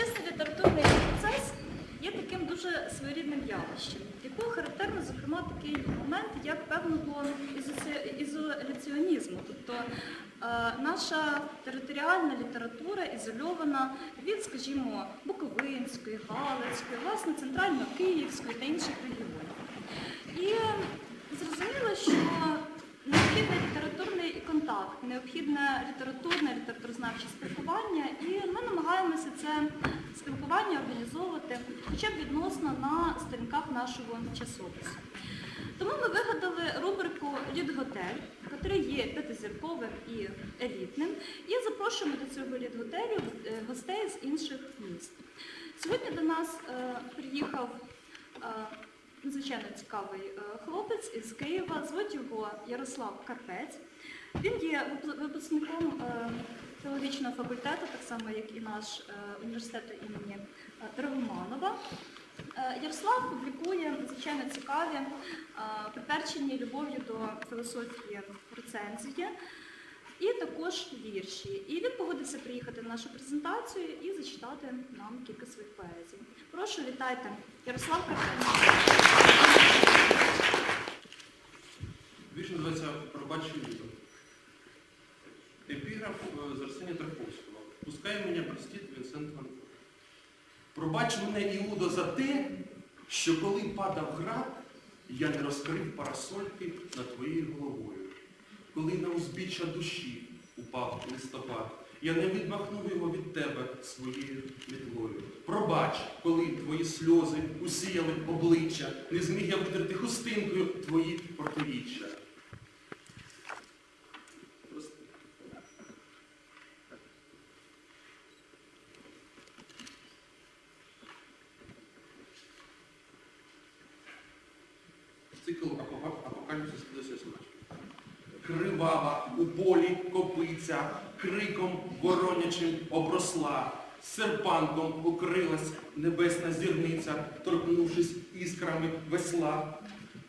Сучасний літературний процес є таким дуже своєрідним явищем, якого характерно, зокрема, такий момент, як певного ізоляціонізму. Тобто е, наша територіальна література ізольована від, скажімо, Буковинської, Галицької, власне, центрально-київської та інших регіонів. І зрозуміло, що необхідний літературний контакт, необхідне літературне, літературознавче спілкування, і ми намагаємося це спілкування організовувати хоча б відносно на сторінках нашого часопису. Тому ми вигадали рубрику Літготель, яка є п'ятизірковим і елітним, і запрошуємо до цього літготелю е, гостей з інших міст. Сьогодні до нас е, приїхав е, надзвичайно цікавий хлопець із Києва, звуть його Ярослав Карпець. Він є випускником е, теологічного факультету, так само як і наш е, університету імені е, Драгоманова. Ярослав публікує надзвичайно цікаві, приперчені любов'ю до філософії рецензії і також вірші. І він погодився приїхати на нашу презентацію і зачитати нам кілька своїх поезій. Прошу, вітайте. Ярослав Карпець. Вірш називається «Пробачте літо». Епіграф е, з Арсенія Тарковського. Пускай мене простить Вінсент Ван Гог. Пробач мене, Іудо, за те, що коли падав град, я не розкрив парасольки над твоєю головою. Коли на узбіччя душі упав листопад, я не відмахнув його від тебе своєю мітлою. Пробач, коли твої сльози усіяли обличчя, не зміг я витерти хустинкою твої протиріччя. Копиця, криком воронячим обросла, серпанком укрилась небесна зірниця, торкнувшись іскрами весла.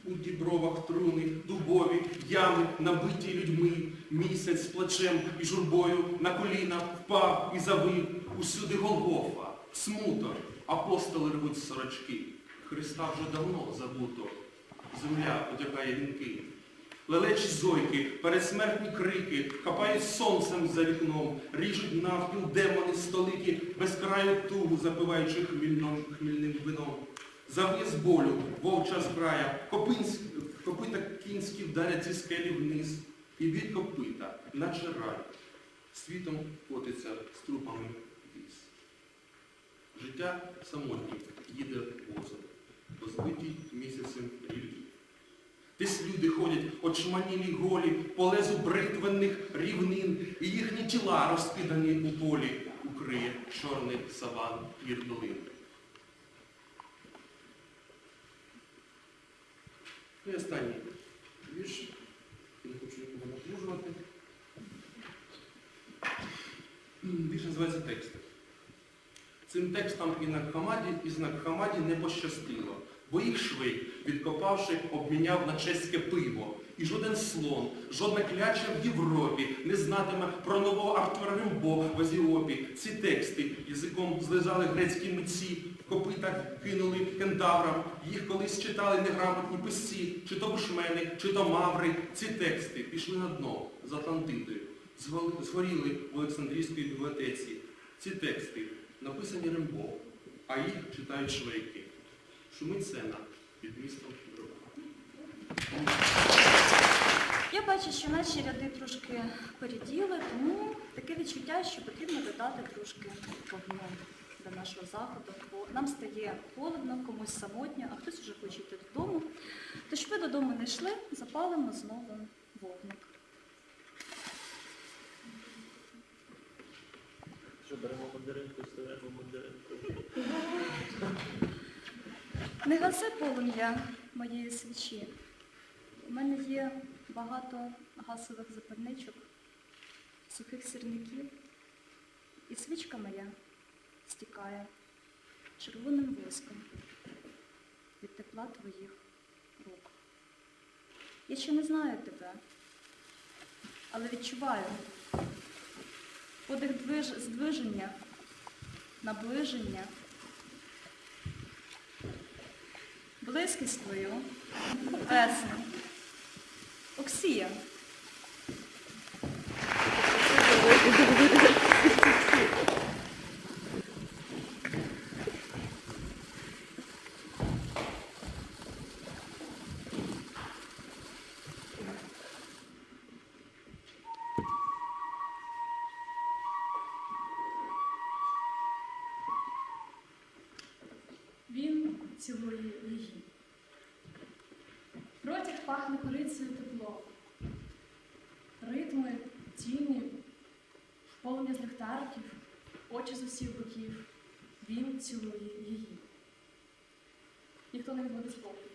У дібровах труни, дубові, ями, набиті людьми, місяць з плачем і журбою на коліна впав і завив, усюди Голгофа, смуток, апостоли рвуть сорочки. Христа вже давно забуто, земля одягає вінки. Лелечі зойки, пересмертні крики, хапають сонцем за вікном, ріжуть навпіл демони столики, безкраю тугу запиваючи хмільном, хмільним вином. Зав'є з болю, вовча зграя, копита кінські вдарять зі скелі вниз, і від копита, наче рай, світом котиться з трупами віз. Життя самотнє їде возом, позбитій місяцем ріллі. Десь люди ходять очманілі голі по лезу бритвенних рівнин, і їхні тіла розкидані у полі, укриє чорний саван гірдолин. Ну і останній вірш. Я не хочу нікого напружувати. Вірш називається тексти. Цим текстом і на Хамаді, і знак Хамаді не пощастило, бо їх швей, відкопавши, обміняв на чеське пиво. І жоден слон, жодна кляча в Європі не знатиме про нового Артура Римбо в Азіопі. Ці тексти язиком злизали грецькі митці, в копитах кинули кентаврам. Їх колись читали неграмотні писці, чи то бушмени, чи то маври. Ці тексти пішли на дно з Атлантидою, згоріли- в Олександрійській бібліотеці. Ці тексти написані Римбо, а їх читають швейки. Шумить сена під містом дрова. Я бачу, що наші ряди трошки поріділи, тому таке відчуття, що потрібно додати трошки вогню до нашого заходу, бо нам стає холодно, комусь самотньо, а хтось вже хоче йти додому. То щоб ви додому не йшли, запалимо знову вогник. Що беремо мандаринку, ставимо мандаринку. Не гаси полум'я моєї свічі. У мене є багато гасових запальничок, сухих сірників, і свічка моя стікає червоним воском від тепла твоїх рук. Я ще не знаю тебе, але відчуваю подих здвиження наближення, близькість твою, весну, Оксія. Він цілує її. Протяг пахне корицею тепло. Ритми, тіні, полум'я з ліхтариків, очі з усіх боків. Він цілує її. Ніхто не відводить спокій.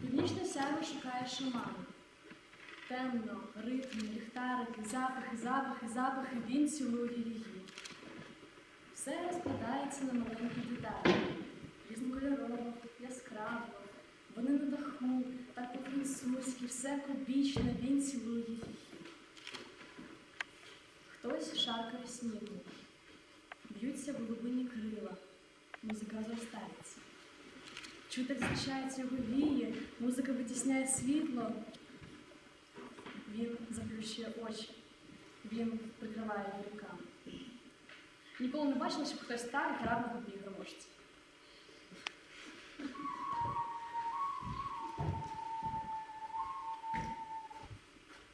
Північне сяйво шукає шамана. Темно, ритми, ліхтарики, запахи, запахи, запахи. Він цілує її. Все розкладається на маленькі деталі. Різнокольорово, яскраво. Вони на даху, так по-французьки, все кубічне, він цілує її. Хтось шаркає снігу. Б'ються голубині крила. Музика зростається. Чути, як його вії, музика витісняє світло. Він заплющує очі. Він прикриває її руками. Ніколи не бачила, щоб хтось так грав на губній гармошці.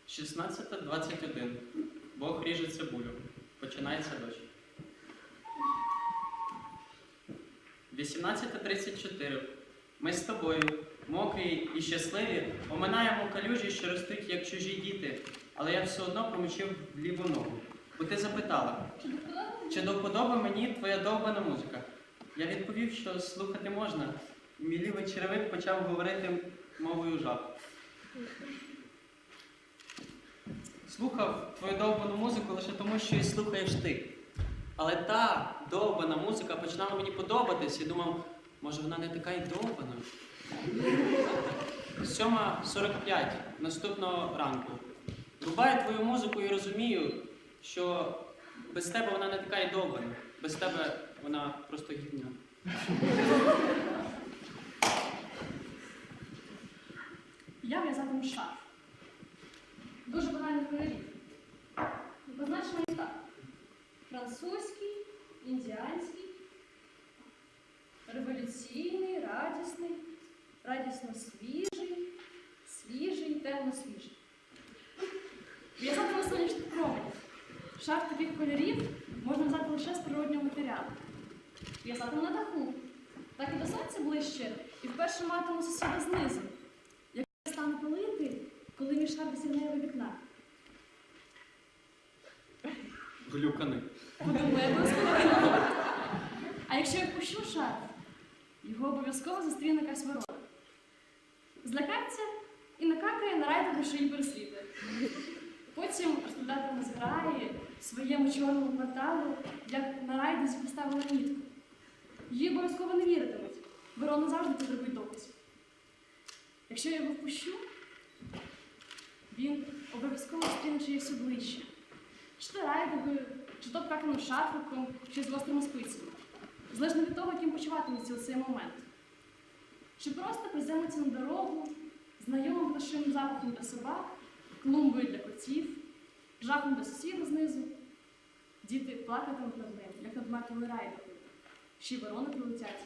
Шістнадцята двадцять один. Бог ріже цибулю. Починається дощ. 18.34. Ми з тобою, мокрі і щасливі, оминаємо калюжі, що ростуть, як чужі діти, але я все одно промочив ліву ногу. Бо ти запитала, чи до вподоби мені твоя довбана музика? Я відповів, що слухати можна. І Мій лівий черевик почав говорити мовою жаб. Слухав твою довбану музику лише тому, що її слухаєш ти. Але та довбана музика починала мені подобатись і думав, може вона не така й довбана. 7.45 наступного ранку. Рубаю твою музику і розумію, що без тебе вона не така й довбана. Без тебе вона просто гідня. Я в'язатиму шарф. Дуже банальних кольорів. Позначимо їх так. Французький, індіанський, революційний, радісний, радісно свіжий, свіжий, темно свіжий. В'язатиму сонячних променів. Шарф таких кольорів можна взяти лише з природнього матеріалу. В'язатиму на даху. Так і до сонця ближче, і вперше матиму сусіда знизу. Я стану палити, коли мій шар досягне його вікна. Глюкани. Подумає обов'язково. А якщо я впущу шар, його обов'язково зустріне якась ворона. Злякається і накакає на райду, що її переслідує. Потім розглядатиме зграє своєму чорному кварталу, як на райдузі поставила мітку. Їй обов'язково не віритимуть. Ворона завжди потребує доказів. Якщо я його впущу, він обов'язково зустріне чиєсь обличчя. Чи то чи то пкаканим шарфиком, чи з гострими спицями. Залежно від того, яким почуватиметься у цей момент. Чи просто приземлиться на дорогу, знайомим пташиним запахом для собак, клумбою для котів, жахом для сусіда знизу. Діти плакатимуть над ним, як над мертвою райдугою. Ще й ворони прилетять.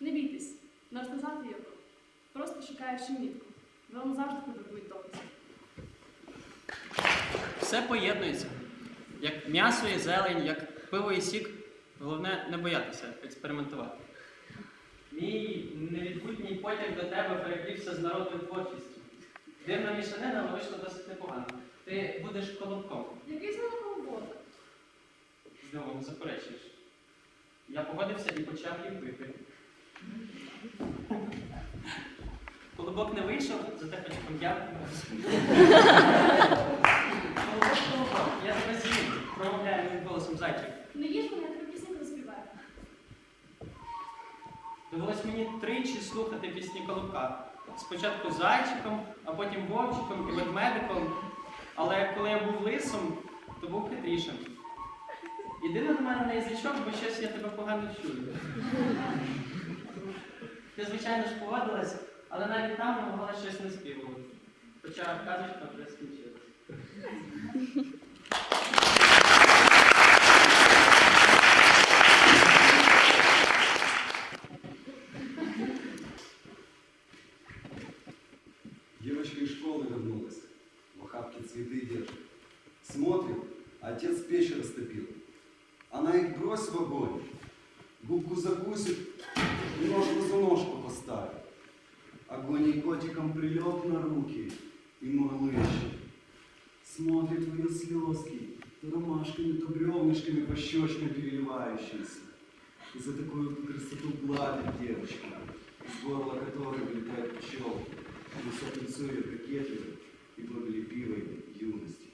Не бійтесь, не розказати його, просто шукаючи мітку. Ворона завжди потребують доказів. Все поєднується. Як м'ясо і зелень, як пиво і сік. Головне не боятися експериментувати. Мій невідбутній потяг до тебе переплівся з народною творчістю. Дивна мішанина, але вийшло досить непогано. Ти будеш колобком. Який з мене колобок? Знову не заперечуєш. Я погодився і почав ліпити. Колобок не вийшов, зате хоч дякую. Колобок, колобок, я тебе з'їм, промовляє зайчик. Не їж мене, я тобі пісеньку заспіваю. Довелось мені тричі слухати пісні Колобка. Спочатку зайчиком, а потім вовчиком і ведмедиком. Але коли я був лисом, то був хитрішим. Іди на мене на язичок, бо щось я тебе погано чую. Ти, звичайно ж, погодилась, але навіть там намагала щось не співувати. Хоча казочка вже скінчилась. Девочка вернулась. В охапке цветы держит. Смотрит, отец печь растопил. Она их брось в огонь. Губку закусит, и ножку за ножку поставит. Огонь и котиком прилег на руки и мурлычет. Смотрит в ее слезки, то ромашками, то бревнышками по щечкам переливающиеся. И за такую красоту гладит девочку, из горла которой вылетает пчелка. Ее кокетливой и благолепивой юности.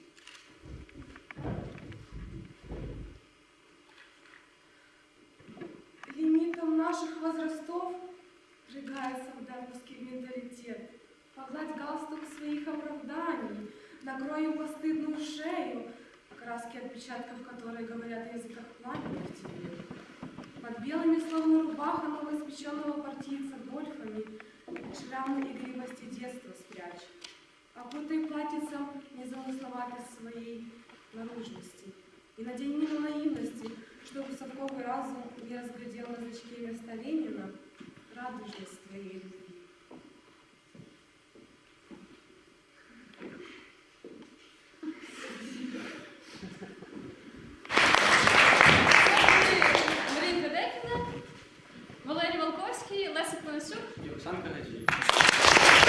Лимитом наших возрастов сжигается вдовский менталитет. Погладь галстук своих оправданий, накрой его постыдную шею, краски отпечатков, которые говорят о языках пламени в тебе. Под белыми, словно рубаха новоиспеченного партийца гольфами, шрамы игривости детства спрячь. Окутай платьицем незамысловатость своей наружности. И надень мину наивности, чтобы совковый разум не разглядел на значке вместо Ленина радужность твоей.